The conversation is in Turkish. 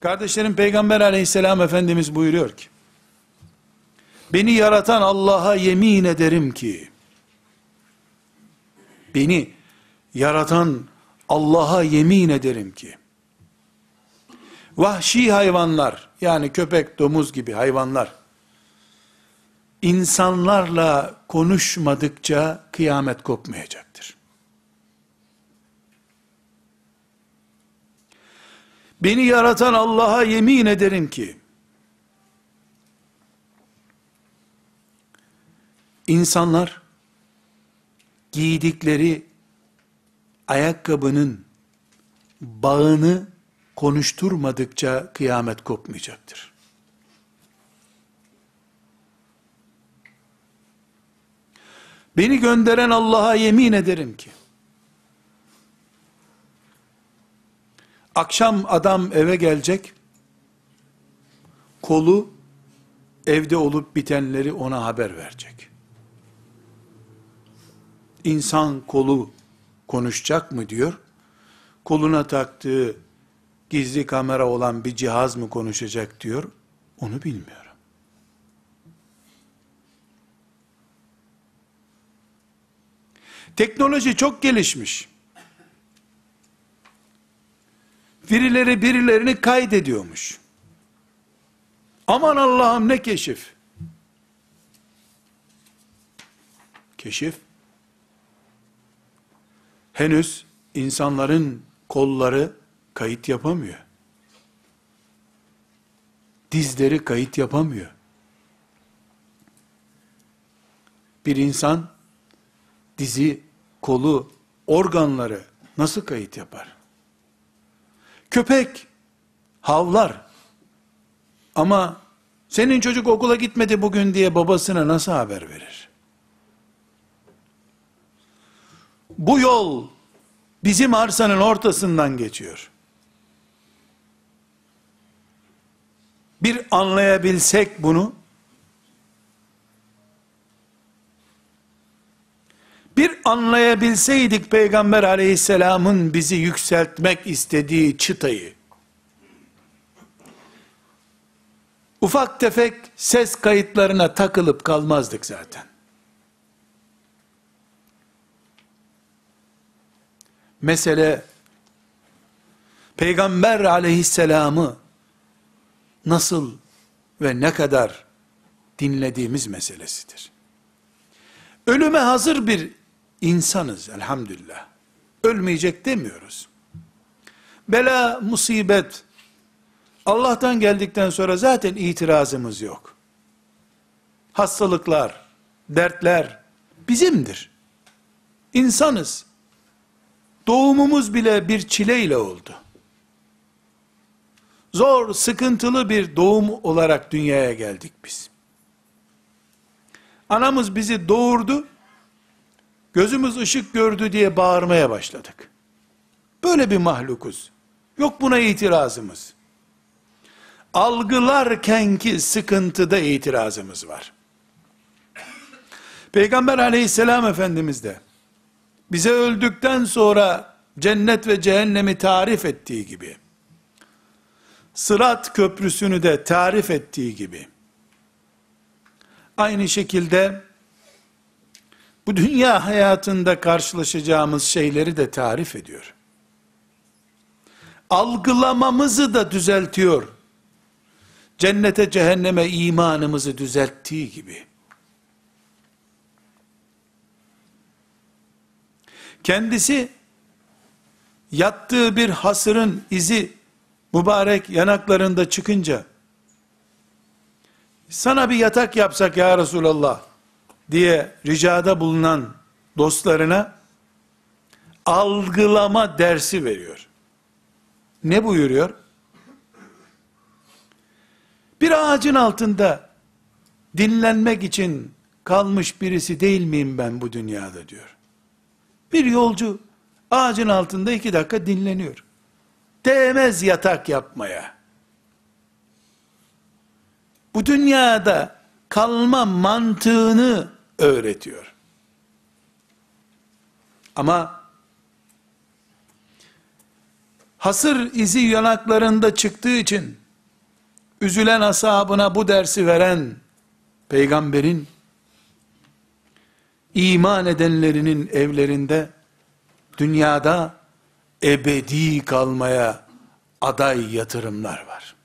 Kardeşlerim Peygamber aleyhisselam Efendimiz buyuruyor ki, beni yaratan Allah'a yemin ederim ki, beni yaratan Allah'a yemin ederim ki, vahşi hayvanlar, yani köpek, domuz gibi hayvanlar, insanlarla konuşmadıkça kıyamet kopmayacaktır. Beni yaratan Allah'a yemin ederim ki, insanlar, giydikleri ayakkabının bağını konuşturmadıkça kıyamet kopmayacaktır. Beni gönderen Allah'a yemin ederim ki, akşam adam eve gelecek, kolu evde olup bitenleri ona haber verecek. İnsan kolu konuşacak mı diyor, koluna taktığı gizli kamera olan bir cihaz mı konuşacak diyor, onu bilmiyorum. Teknoloji çok gelişmiş. Birileri birilerini kaydediyormuş. Aman Allah'ım ne keşif. Keşif. Henüz insanların kolları kayıt yapamıyor. Dizleri kayıt yapamıyor. Bir insan dizi, kolu, organları nasıl kayıt yapar? Köpek havlar. Ama senin çocuk okula gitmedi bugün diye babasına nasıl haber verir? Bu yol bizim arsanın ortasından geçiyor. Bir anlayabilsek bunu, bir anlayabilseydik Peygamber aleyhisselamın bizi yükseltmek istediği çıtayı, ufak tefek ses kayıtlarına takılıp kalmazdık zaten. Mesele, Peygamber aleyhisselamı nasıl ve ne kadar dinlediğimiz meselesidir. Ölüme hazır bir insanız elhamdülillah. Ölmeyecek demiyoruz. Bela, musibet, Allah'tan geldikten sonra zaten itirazımız yok. Hastalıklar, dertler bizimdir. İnsanız. Doğumumuz bile bir çileyle oldu. Zor, sıkıntılı bir doğum olarak dünyaya geldik biz. Anamız bizi doğurdu, gözümüz ışık gördü diye bağırmaya başladık. Böyle bir mahlukuz. Yok buna itirazımız. Algılarkenki sıkıntıda itirazımız var. Peygamber aleyhisselam efendimiz de bize öldükten sonra cennet ve cehennemi tarif ettiği gibi Sırat köprüsünü de tarif ettiği gibi aynı şekilde bu dünya hayatında karşılaşacağımız şeyleri de tarif ediyor. Algılamamızı da düzeltiyor. Cennete cehenneme imanımızı düzelttiği gibi. Kendisi yattığı bir hasırın izi mübarek yanaklarında çıkınca sana bir yatak yapsak ya Resulallah diye ricada bulunan dostlarına algılama dersi veriyor. Ne buyuruyor? Bir ağacın altında dinlenmek için kalmış birisi değil miyim ben bu dünyada diyor. Bir yolcu ağacın altında iki dakika dinleniyor. Değmez yatak yapmaya. Bu dünyada kalma mantığını öğretiyor. Ama hasır izi yanaklarında çıktığı için, üzülen ashabına bu dersi veren, peygamberin, iman edenlerinin evlerinde, dünyada ebedi kalmaya aday yatırımlar var.